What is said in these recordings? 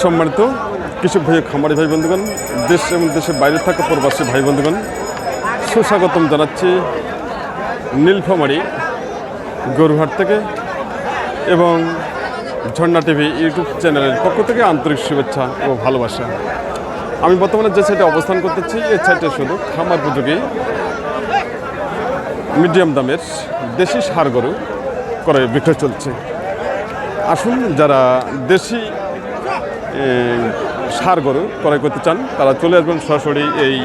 সম্মানিত কৃষক ভাই, খামারি ভাই বন্ধুগণ, দেশ এবং দেশের বাইরে থাকা প্রবাসী ভাই বন্ধুগণ, সুস্বাগতম জানাচ্ছি নীলফামারি গরুহাট থেকে এবং ঝর্ণা টিভি ইউটিউব চ্যানেলের পক্ষ থেকে আন্তরিক শুভেচ্ছা ও ভালোবাসা। আমি বর্তমানে যে সাইটে অবস্থান করতেছি, এই সাইটে শুধু খামার উপযোগী, মিডিয়াম দামের দেশি সার গরু করে বিক্রয় চলছে। আসুন যারা দেশি সার গরু ক্রয় করতে চান, তারা চলে আসবেন সরাসরি এই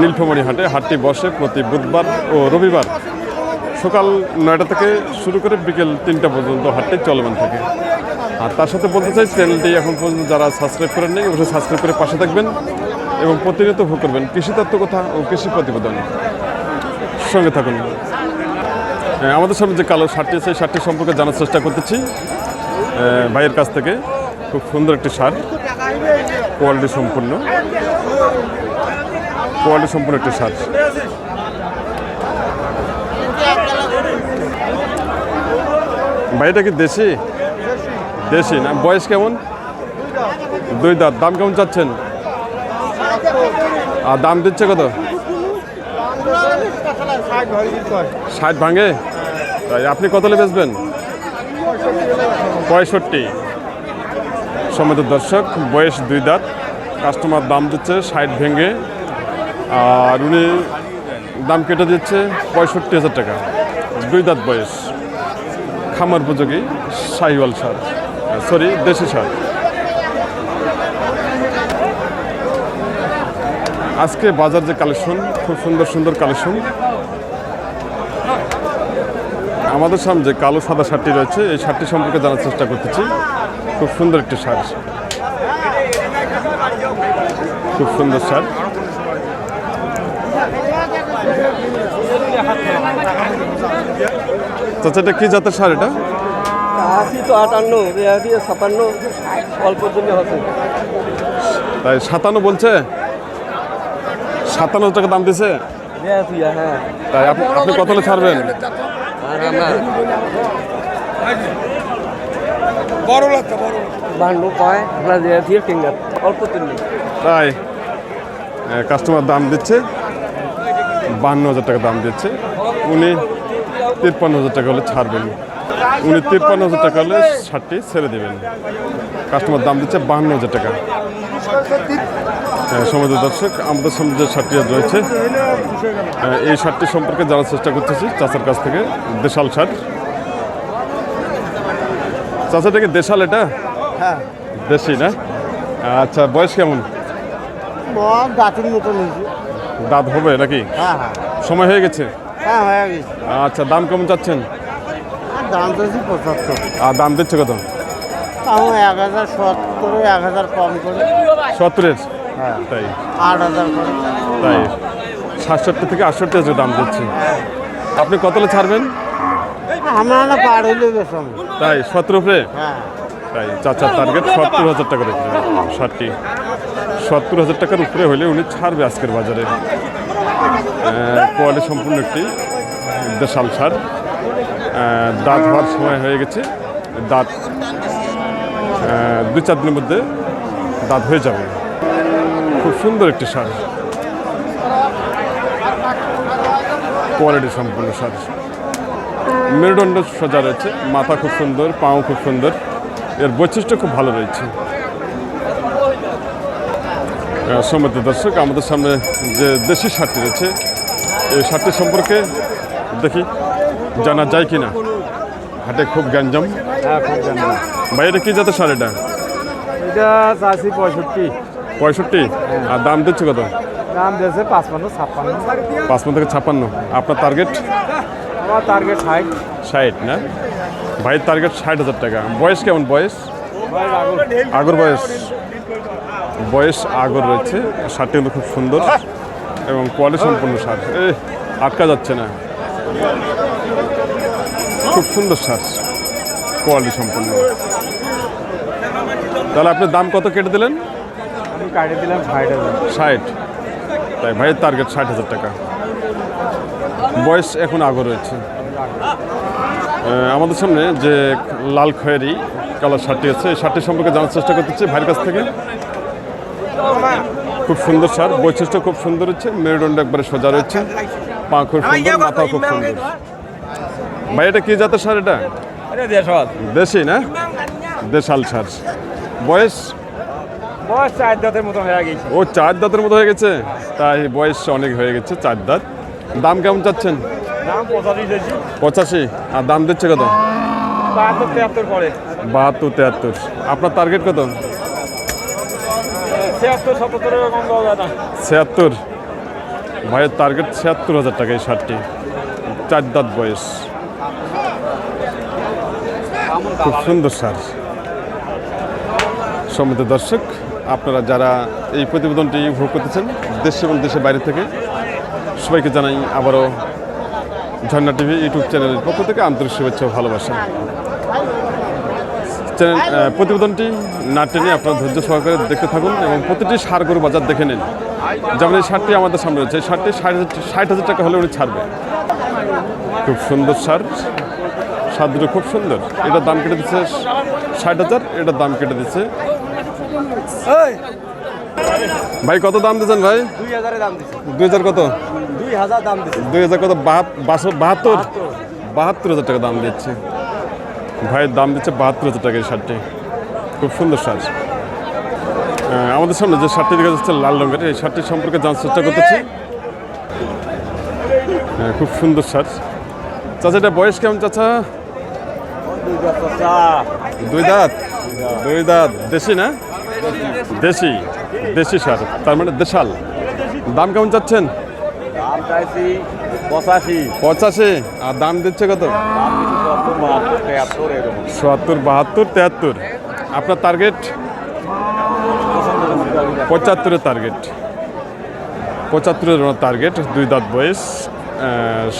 নীলফামারী হাটে। হাটটি বসে প্রতি বুধবার ও রবিবার সকাল নয়টা থেকে শুরু করে বিকেল তিনটা পর্যন্ত হাটটি চলমান থাকে। আর তার সাথে বলতে চাই, চ্যানেলটি এখন পর্যন্ত যারা সাবস্ক্রাইব করেন নেই, অবশ্যই সাবস্ক্রাইব করে পাশে থাকবেন এবং প্রতিনিয়ত ভোগ করবেন কৃষি তত্ত্ব কথা ও কৃষি প্রতিবেদন। সঙ্গে থাকুন। আমাদের সামনে যে কালো শার্টটি সেই শার্টটি সম্পর্কে জানার চেষ্টা করতেছি। ভাইয়ের কাছ থেকে। খুব সুন্দর একটি শার্ট কোয়ালিটি সম্পূর্ণ। কোয়ালিটি সম্পূর্ণ একটি শার্ট ভাইটা কি দেশি? দেশি না? বয়স কেমন? দুই দাঁত। দাম কেমন চাচ্ছেন? আর দাম দিচ্ছে কত? ষাট ভাঙে? তাই, আপনি কত বেচবেন? পঁয়ষট্টি। সমিত দর্শক, বয়স দুই দাঁত কাস্টমার দাম দিচ্ছে ষাট ভেঙে আর উনি দাম কেটে দিচ্ছে পঁয়ষট্টি হাজার টাকা। দুই দাঁত বয়স। খামার উপযোগী সাহিওয়াল সার। সরি দেশি সার। আজকে বাজার যে কালেকশন, খুব সুন্দর সুন্দর কালেকশন। আমাদের সামনে যে কালো সাদা শার্টটি রয়েছে, এই শার্টটি সম্পর্কে জানার চেষ্টা করতেছি। খুব সুন্দর একটি শার্ট খুব সুন্দর শার্ট চাচা এটা কি জাতের সার এটা? আশি তো আটান্ন ছাপান্ন অল্প জন্য হচ্ছে তাই সাতান্ন বলছে? সাতান্ন টাকা দাম দিছে? হ্যাঁ। তাই আপনি আপনি কত ছাড়বেন? আর আমরা বড় লাগতো বড় বান্ন কয় আমরা রেয়াদি টিঙ্গার অল্প জন্য তাই কাস্টমার দাম দিচ্ছে বান্ন হাজার টাকা দাম দিচ্ছে। উনি তিপ্পান্ন হাজার টাকা হলে ছাড়বেন। উনি তিপ্পান্ন হাজার টাকা হলে শার্টটি ছেড়ে দেবেন। কাস্টমার দাম দিচ্ছে বাহান্ন হাজার টাকা। সমাজ দর্শক আমাদের সামনে যে শার্টটি রয়েছে এই শার্টটি সম্পর্কে জানার চেষ্টা করতেছি চাচার কাছ থেকে দেশাল শার্ট চাচাটা কি দেশাল এটা? হ্যাঁ। দেশি না? আচ্ছা বয়স কেমন? গাছের মতো দাঁত হবে নাকি? হ্যাঁ হ্যাঁ। সময় হয়ে গেছে? হ্যাঁ হয়ে গেছে। আচ্ছা দাম কেমন চাচ্ছেন? দাম চাইছি পঁচাত্তর। আর দাম দিচ্ছে কত? তাও এক হাজার সত্তর এক হাজার কম করে। সত্তরের? হ্যাঁ। তাই। আট হাজার করে। তাই। সাতষট্টি থেকে আটষট্টি হাজার দাম দিচ্ছে আপনি কতলে ছাড়বেন? আমরা পার হইলে বেশন তাই সতেরো উপরে হ্যাঁ। তাই চাচার টার্গেট সত্তর হাজার টাকার উপরে। ষাটটি। সত্তর হাজার টাকার উপরে হলে উনি ছাড়বে আজকের বাজারে। কোয়ালি সম্পূর্ণ একটি দেশাল সার দাঁত হওয়ার সময় হয়ে গেছে। দাঁত দুই চার দিনের মধ্যে দাঁত হয়ে যাবে। খুব সুন্দর একটি সার। কোয়ালিটি সম্পূর্ণ সার। মেরুদণ্ড সোজা রয়েছে মাথা খুব সুন্দর পাও খুব সুন্দর। এর বৈশিষ্ট্য খুব ভালো রয়েছে। সম্মত দর্শক আমাদের সামনে যে দেশি শার্টটি রয়েছে এই শার্টটি সম্পর্কে দেখি জানা যায় কি না হাটে খুব গ্যাঞ্জাম। হ্যাঁ এটা কি জাতের সার এটা? এটা চাষি পঁয়ষট্টি। পঁয়ষট্টি? আর দাম দিচ্ছে কত? দাম দিয়েছে পাঁচপান্ন ছাপ্পান্ন। পাঁচপন্ন থেকে ছাপ্পান্ন। আপনার টার্গেট আমার টার্গেট ষাট ষাট না? ভাইয়ের টার্গেট ষাট হাজার টাকা। বয়স কেমন বয়স? আগর বয়স। বয়স আগর রয়েছে। শার্টটি কিন্তু খুব সুন্দর এবং কোয়ালিটি সম্পূর্ণ শার্ট। এ আটকা যাচ্ছে না। খুব সুন্দর শার্ট। কোয়ালিটি সম্পূর্ণ। তাহলে আপনি দাম কত কেটে দিলেন? আমি কাটিয়ে দিলাম ষাট হাজার। ষাট। তাই ভাইয়ের টার্গেট ষাট হাজার টাকা। বয়স এখন আগর রয়েছে। আমাদের সামনে যে লাল খয়েরি কালার শার্টটি আছে এই শার্টটি সম্পর্কে জানার চেষ্টা করতেছি ভাইয়ের কাছ থেকে। খুব সুন্দর শার্ট বৈশিষ্ট্য খুব সুন্দর হচ্ছে মেরুদণ্ড একবারে সোজা রয়েছে পা খুব সুন্দর মাথাও খুব সুন্দর। ভাই এটা কি জাতের সার এটা? দেশি না? দেশাল সার বয়স? বয়স চার দাঁতের মতো হয়ে গেছে। ও চার দাঁতের মতো হয়ে গেছে? তাই বয়স অনেক হয়ে গেছে চার দাঁত। দাম কেমন চাচ্ছেন? পঁচাশি আর দাম দিচ্ছে কত? বাহাত্তর তেহাত্তর আপনার টার্গেট কত? ছিয়াত্তর ভাইয়ের টার্গেট ছিয়াত্তর হাজার টাকা এই শার্টটি। চার দাঁত বয়স। খুব সুন্দর সার সম্মিত দর্শক আপনারা যারা এই প্রতিবেদনটি উপভোগ করতেছেন দেশ এবং দেশের বাইরে থেকে সবাইকে জানাই আবারও ঝর্ণা টিভি ইউটিউব চ্যানেলের পক্ষ থেকে আন্তরিক শুভেচ্ছা ও ভালোবাসা। চ্যানেল প্রতিবেদনটি না টেনে আপনারা ধৈর্য সহকারে দেখতে থাকুন এবং প্রতিটি সার গরু বাজার দেখে নিন। যেমন এই সারটি আমাদের সামনে রয়েছে। এই সারটি ষাট হাজার টাকা হলে উনি ছাড়বে। খুব সুন্দর সার। সার দুটো খুব সুন্দর। এটার দাম কেটে দিচ্ছে ষাট হাজার এটার দাম কেটে দিচ্ছে। ভাই কত দাম দিচ্ছেন ভাই? দুই হাজার কত? দুই হাজার দাম দিচ্ছে দুই হাজার কত? বাহাত্তর? বাহাত্তর। হাজার টাকা দাম দিচ্ছে। ভাইয়ের দাম দিচ্ছে বাহাত্তর হাজার টাকা এই শার্টটি। খুব সুন্দর শার্ট। আমাদের সামনে যে শার্টটি দেখা যাচ্ছে লাল রঙের এই শার্টটি সম্পর্কে জানার চেষ্টা করতেছি। হ্যাঁ, খুব সুন্দর শার্ট। চাচা এটা বয়স কেমন চাচা? দুই দাঁত দুই দাঁত? দেশি না? দেশি দেশি। সার তার মানে দেশাল। দাম কেমন চাচ্ছেন? চাইছি পঁচাশি। পঁচাশি? আর দাম দিচ্ছে কত? সত্তর বাহাত্তর তেহাত্তর আপনার টার্গেট পঁচাত্তরের টার্গেট পঁচাত্তরের টার্গেট দুই দাঁত বয়স।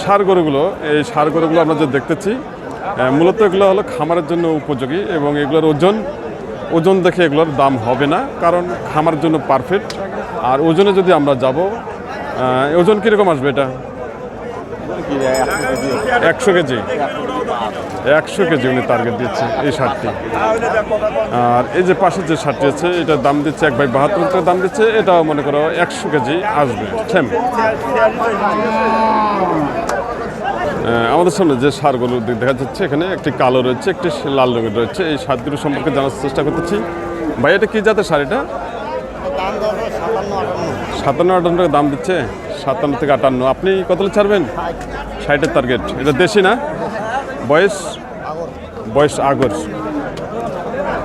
সার গরুগুলো এই সার গরুগুলো আমরা যে দেখতেছি মূলত এগুলো হলো খামারের জন্য উপযোগী এবং এগুলোর ওজন ওজন দেখে এগুলোর দাম হবে না কারণ খামারের জন্য পারফেক্ট আর ওজনে যদি আমরা যাব ওজন কীরকম আসবে এটা? একশো কেজি। একশো কেজি উনি টার্গেট দিচ্ছে এই শার্টটি। আর এই যে পাশের যে শার্টটি আছে, এটার দাম দিচ্ছে এক বাই বাহাত্তর টাকা দাম দিচ্ছে, এটাও মনে করো একশো কেজি আসবে। সেম। আমাদের সামনে যে সারগুলো দেখা যাচ্ছে এখানে, একটি কালো রয়েছে, একটি লাল রঙের রয়েছে। এই সার দুটো সম্পর্কে জানার চেষ্টা করতেছি। ভাই, এটা কী জাতের সার এটা? সাতান্ন আটান্ন টাকা দাম দিচ্ছে সাতান্ন থেকে আটান্ন। আপনি কত ছাড়বেন? ষাটের টার্গেট এটা দেশি না? বয়স? বয়স আগর।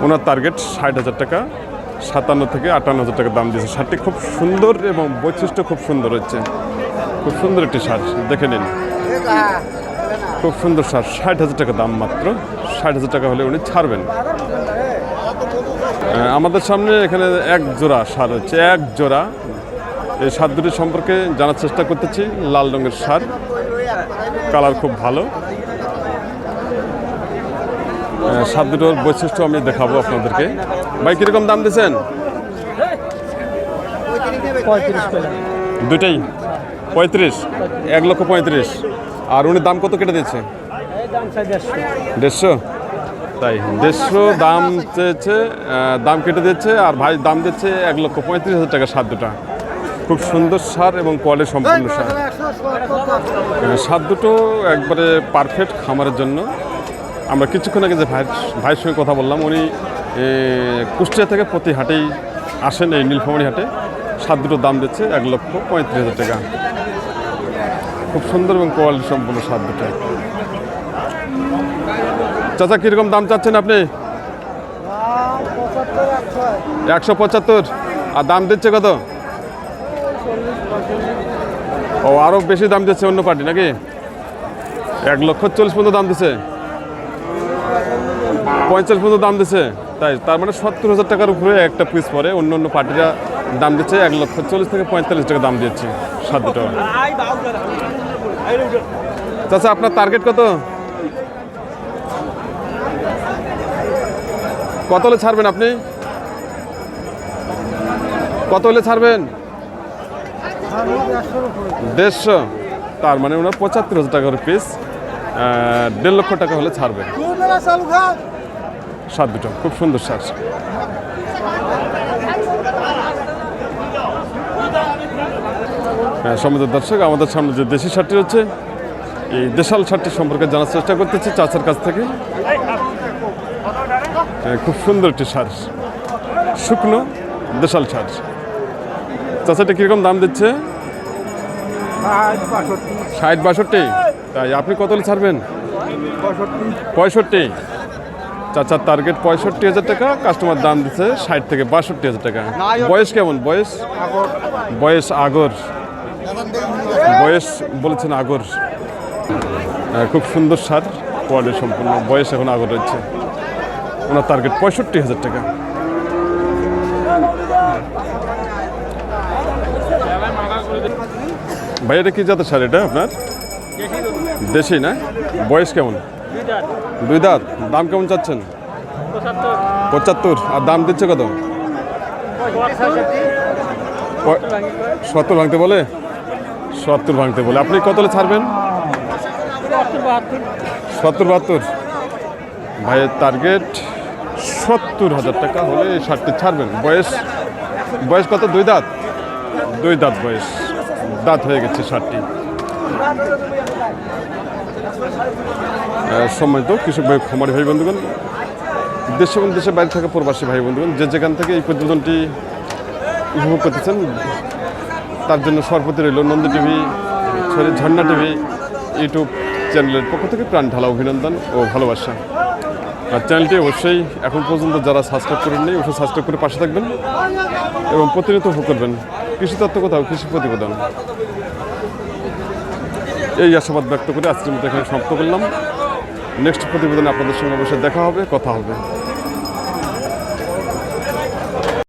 ওনার টার্গেট ষাট হাজার টাকা। সাতান্ন থেকে আটান্ন হাজার টাকা দাম দিয়েছে। শার্টটি খুব সুন্দর এবং বৈশিষ্ট্য খুব সুন্দর হচ্ছে। খুব সুন্দর একটি শার্ট। দেখে নিন। খুব সুন্দর শার্ট। ষাট হাজার টাকা দাম মাত্র। ষাট হাজার টাকা হলে উনি ছাড়বেন। আমাদের সামনে এখানে এক জোড়া সার হচ্ছে। এক জোড়া এই সার দুটি সম্পর্কে জানার চেষ্টা করতেছি। লাল রঙের সার। কালার খুব ভালো। সার দুটোর বৈশিষ্ট্য আমি দেখাবো আপনাদেরকে। ভাই কীরকম দাম দিয়েছেন? দুটাই পঁয়ত্রিশ? এক লক্ষ পঁয়ত্রিশ। আর উনি দাম কত কেটে দিয়েছে? দেড়শো। তাই দেড়শো দাম চেয়েছে দাম কেটে দিচ্ছে আর ভাই দাম দিচ্ছে এক লক্ষ পঁয়ত্রিশ হাজার টাকা সার দুটা। খুব সুন্দর সার এবং কোয়ালিটি সম্পূর্ণ সার। সার দুটো একবারে পারফেক্ট খামারের জন্য। আমরা কিছুক্ষণ আগে যে ভাই ভাইয়ের সঙ্গে কথা বললাম উনি কুষ্টিয়া থেকে প্রতি হাটেই আসেন এই নীলফামারি হাটে। সার দুটো দাম দিচ্ছে এক লক্ষ পঁয়ত্রিশ হাজার টাকা। খুব সুন্দর এবং কোয়ালিটি সম্পূর্ণ সার দুটো। চাচা কীরকম দাম চাচ্ছেন আপনি? একশো পঁচাত্তর। আর দাম দিচ্ছে কত? ও আরও বেশি দাম দিচ্ছে অন্য পার্টি নাকি? এক লক্ষ চল্লিশ পর্যন্ত দাম দিচ্ছে পঞ্চাশ পর্যন্ত দাম দিচ্ছে তাই, তার মানে সত্তর হাজার টাকার উপরে একটা পিস পরে অন্য অন্য পার্টিরা দাম দিচ্ছে, এক লক্ষ চল্লিশ থেকে পঁয়তাল্লিশ টাকা দাম দিচ্ছে সাত টাকা চাচা, আপনার টার্গেট কত? কত হলে ছাড়বেন আপনি? কত হলে ছাড়বেন? দেড়শো। তার মানে ওনার পঁচাত্তর হাজার টাকার পিস দেড় লক্ষ টাকা হলে ছাড়বে। সাত দুটো খুব সুন্দর সার হ্যাঁ সমাজের দর্শক আমাদের সামনে যে দেশি সারটি হচ্ছে এই দেশাল সারটি সম্পর্কে জানার চেষ্টা করতেছি চাচার কাছ থেকে। হ্যাঁ, খুব সুন্দর একটি সার শুকনো দেশাল সার চাচাটা কীরকম দাম দিচ্ছে? ষাট বাষট্টি। তাই আপনি কত ছাড়বেন? পঁয়ষট্টি। চাচার টার্গেট পঁয়ষট্টি হাজার টাকা কাস্টমার দাম দিচ্ছে ষাট থেকে বাষট্টি হাজার টাকা। বয়স কেমন? বয়স? বয়স আগর। বয়স বলেছেন আগর। খুব সুন্দর সার। কোয়ালিটি সম্পূর্ণ বয়স এখন আগর রয়েছে। ওনার টার্গেট পঁয়ষট্টি হাজার টাকা। ভাই, এটা কি জাতের সার এটা আপনার? দেশি না? বয়স কেমন? দুই দাঁত। দাম কেমন চাচ্ছেন? পঁচাত্তর। আর দাম দিচ্ছে কত? সত্তর ভাঙতে বলে? সত্তর ভাঙতে বলে। আপনি কত হলে ছাড়বেন? সত্তর বাহাত্তর। ভাইয়ের টার্গেট সত্তর হাজার টাকা হলে এই ছাড়বেন। বয়স বয়স কত? দুই দাঁত? দুই দাঁত বয়স। দাঁত হয়ে গেছে শার্টটি সময় তো কৃষক ভাই, খামারি ভাই, বন্ধুগণ, দেশ এবং দেশের বাইরে থাকা প্রবাসী ভাই, বন্ধুগণ, যে যেখান থেকে এই প্রতিবেদনটি উপভোগ করতেছেন, তার জন্য সর্বতি রইল Nanda TV, sorry, Jharna TV, YouTube চ্যানেলের পক্ষ থেকে প্রাণ ঢালা অভিনন্দন ও ভালোবাসা। আর চ্যানেলটি অবশ্যই এখন পর্যন্ত যারা সাবস্ক্রাইব করেননি, অবশ্যই সাবস্ক্রাইব করে পাশে থাকবেন এবং প্রতিনিয়ত উপভোগ করবেন। কৃষি তত্ত্ব কোথাও? কৃষি প্রতিবেদন। এই আশাবাদ ব্যক্ত করে আজকের মতো এখানে সমাপ্ত করলাম। নেক্সট প্রতিবেদনে আপনাদের সঙ্গে অবশ্যই দেখা হবে, কথা হবে।